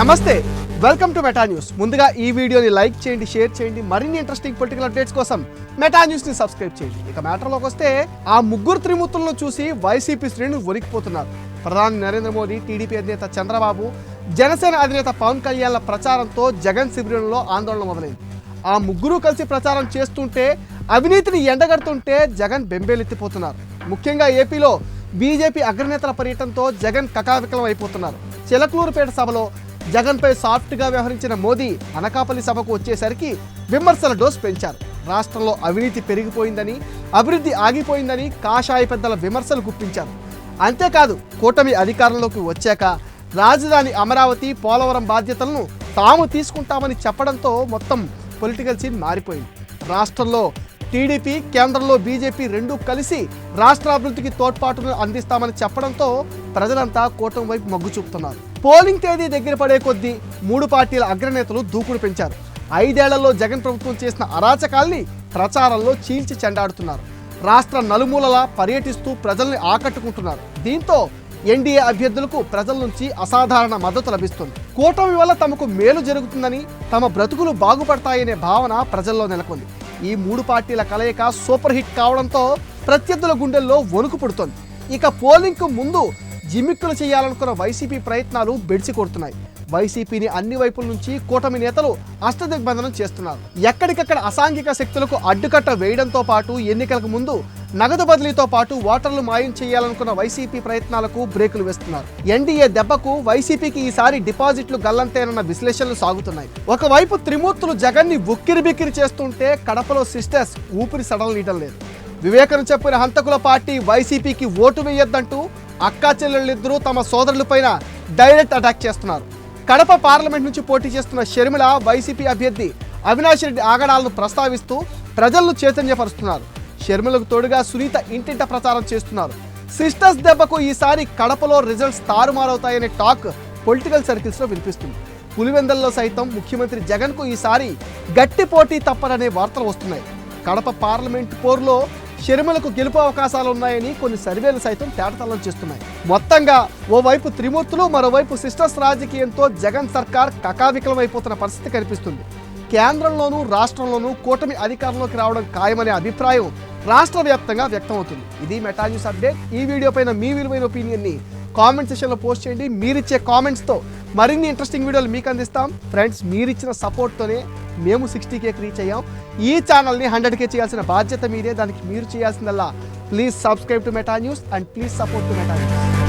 నమస్తే welcome to Meta news. ముందుగా ఈ వీడియోని లైక్ చేయండి షేర్ చేయండి మరిన్ని ఇంట్రెస్టింగ్ పొలిటికల్ అప్డేట్స్ కోసం మెటా న్యూస్ని సబ్స్క్రైబ్ చేయండి. ఇక మ్యాటర్లోకి వస్తే ఆ ముగ్గురు త్రిమూర్తులను చూసి వైసీపీ శ్రేణులు వణికిపోతున్నారు. ప్రధాని నరేంద్ర మోదీ టీడీపీ అధినేత చంద్రబాబు జనసేన అధినేత పవన్ కళ్యాణ్ల ప్రచారంతో జగన్ శిబిరంలో ఆందోళన మొదలైంది. ఆ ముగ్గురు కలిసి ప్రచారం చేస్తుంటే అవినీతిని ఎండగడుతుంటే జగన్ బెంబేలెత్తిపోతున్నారు. ముఖ్యంగా ఏపీలో బీజేపీ అగ్రనేతల పర్యటనతో జగన్ కకావికలం అయిపోతున్నారు చిలకలూరుపేట సభలో జగన్పై సాఫ్ట్గా వ్యవహరించిన మోదీ అనకాపల్లి సభకు వచ్చేసరికి విమర్శల డోస్ పెంచారు. రాష్ట్రంలో అవినీతి పెరిగిపోయిందని అభివృద్ధి ఆగిపోయిందని కాషాయ పెద్దల విమర్శలు గుప్పించారు. అంతేకాదు కూటమి అధికారంలోకి వచ్చాక రాజధాని అమరావతి పోలవరం బాధ్యతలను తాము తీసుకుంటామని చెప్పడంతో మొత్తం పొలిటికల్ సీన్ మారిపోయింది. రాష్ట్రంలో టీడీపీ కేంద్రంలో బీజేపీ రెండూ కలిసి రాష్ట్ర అభివృద్ధికి తోడ్పాటును అందిస్తామని చెప్పడంతో ప్రజలంతా కూటమి వైపు మొగ్గు చూపుతున్నారు. పోలింగ్ తేదీ దగ్గర పడే కొద్దీ మూడు పార్టీల అగ్రనేతలు దూకుడు పెంచారు. ఐదేళ్ళలో జగన్ ప్రభుత్వం చేసిన అరాచకాల్ని ప్రచారంలో చీల్చి చెండాడుతున్నారు. రాష్ట్ర నలుమూలలా పర్యటిస్తూ ప్రజల్ని ఆకట్టుకుంటున్నారు. దీంతో ఎన్డీఏ అభ్యర్థులకు ప్రజల నుంచి అసాధారణ మద్దతు లభిస్తుంది. కూటమి వల్ల తమకు మేలు జరుగుతుందని తమ బ్రతుకులు బాగుపడతాయనే భావన ప్రజల్లో నెలకొంది. ఈ మూడు పార్టీల కలయిక సూపర్ హిట్ కావడంతో ప్రత్యర్థుల గుండెల్లో వణుకు పుడుతోంది. ఇక పోలింగ్కు ముందు జిమ్మిక్కులు చేయాలనుకున్న వైసీపీ ప్రయత్నాలు బెడిసి కొడుతున్నాయి. వైసీపీని అన్ని వైపుల నుంచి కూటమి నేతలు అష్టదిగ్బంధనం చేస్తున్నారు. ఎక్కడికక్కడ అసాంఘిక శక్తులకు అడ్డుకట్ట వేయడంతో పాటు ఎన్నికలకు ముందు నగదు బదిలీతో పాటు ఓటర్లు మాయం చేయాలనుకున్న వైసీపీ ప్రయత్నాలకు బ్రేకులు వేస్తున్నారు. ఎన్డీఏ దెబ్బకు వైసీపీకి ఈసారి డిపాజిట్లు గల్లంతేనన్న విశ్లేషణలు సాగుతున్నాయి. ఒకవైపు త్రిమూర్తులు జగన్ని ఉక్కిరి బిక్కిరి చేస్తుంటే కడపలో సిస్టర్స్ ఊపిరి సడలనీయడం లేదు. వివేకను చెప్పిన హంతకుల పార్టీ వైసీపీకి ఓటు వేయొద్దంటూ అక్కా చెల్లెళ్ళిద్దరూ తమ సోదరులపైన డైరెక్ట్ అటాక్ చేస్తున్నారు. కడప పార్లమెంట్ నుంచి పోటీ చేస్తున్న షర్మిల వైసీపీ అభ్యర్థి అవినాష్ రెడ్డి ఆగడాలను ప్రస్తావిస్తూ ప్రజలను చైతన్యపరుస్తున్నారు. షర్మిలకు తోడుగా సునీత ఇంటింట ప్రచారం చేస్తున్నారు. సిస్టర్స్ దెబ్బకు ఈసారి కడపలో రిజల్ట్స్ తారుమారవుతాయనే టాక్ పొలిటికల్ సర్కిల్స్లో వినిపిస్తుంది. పులివెందల్లో సైతం ముఖ్యమంత్రి జగన్కు ఈసారి గట్టి పోటీ తప్పననే వార్తలు వస్తున్నాయి. కడప పార్లమెంట్ పోరులో షర్మిలకు గెలుపు అవకాశాలు ఉన్నాయని కొన్ని సర్వేలు సైతం తేటతలం చేస్తున్నాయి. మొత్తంగా ఓవైపు త్రిమూర్తులు మరోవైపు సిస్టర్స్ రాజకీయంతో జగన్ సర్కార్ కకావికలం అయిపోతున్న పరిస్థితి కనిపిస్తుంది. కేంద్రంలోనూ రాష్ట్రంలోనూ కూటమి అధికారంలోకి రావడం ఖాయమనే అభిప్రాయం రాష్ట్ర వ్యాప్తంగా వ్యక్తమవుతుంది. ఇది మెటాన్యూస్ అప్డేట్. ఈ వీడియో పైన మీ విలువైన ఒపీనియన్ని కామెంట్ సెషన్లో పోస్ట్ చేయండి. మీరిచ్చే కామెంట్స్తో మరిన్ని ఇంట్రెస్టింగ్ వీడియోలు మీకు అందిస్తాం. ఫ్రెండ్స్ మీరిచ్చిన సపోర్ట్తోనే మేము సిక్స్టీ కేకి రీచ్ అయ్యాం. ఈ ఛానల్ని హండ్రెడ్ కే చేయాల్సిన బాధ్యత మీదే. దానికి మీరు చేయాల్సిందల్లా please subscribe to Meta news and please support to Meta news